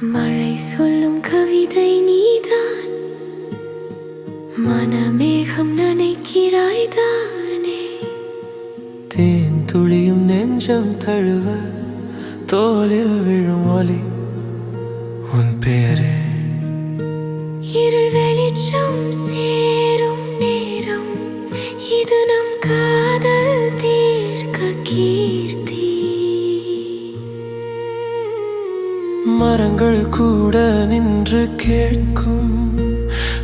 மழை சொல்லும் கவிதை நீதான். மனமேகம் நினைக்கிறாய் தானே. தேன் துளியும் நெஞ்சம் தழுவ தோளில் விழும் ஒலி உன் பேரே. இருள் வெளிச்சம் சேரும் நேரம். இது நம் காதல் தீர்க்க கீர்த்தி. மரங்கள் கூட நின்று கேட்கும்.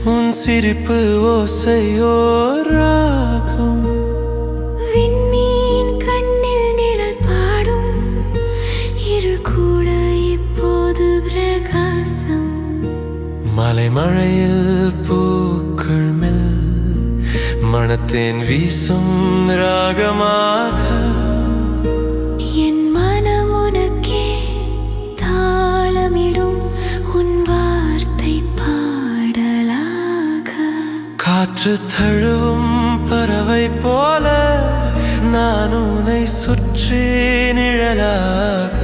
உன் சிரிப்பு ஓசையோரா மலை மழையில் பூக்கள் மெல் மனத்தேன் வீசும் ராகமாக. என் மனம் உனக்கே தாளமிடும் உன் வார்த்தை பாடலாக. காற்று தழுவும் பறவை போல நான் உன்னை சுற்றி நிழலாக.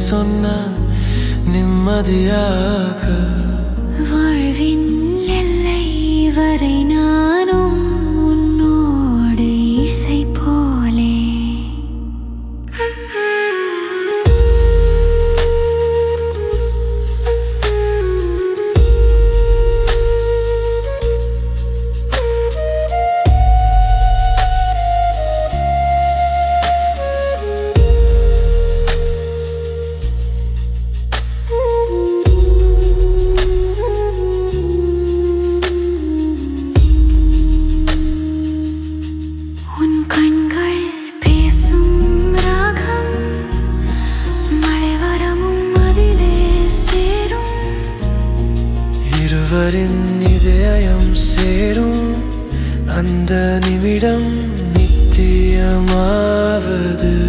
சொன்ன நிம்மதியாக அவரின் இதயம் சேரும். அந்த நிமிடம் நித்தியமாவது.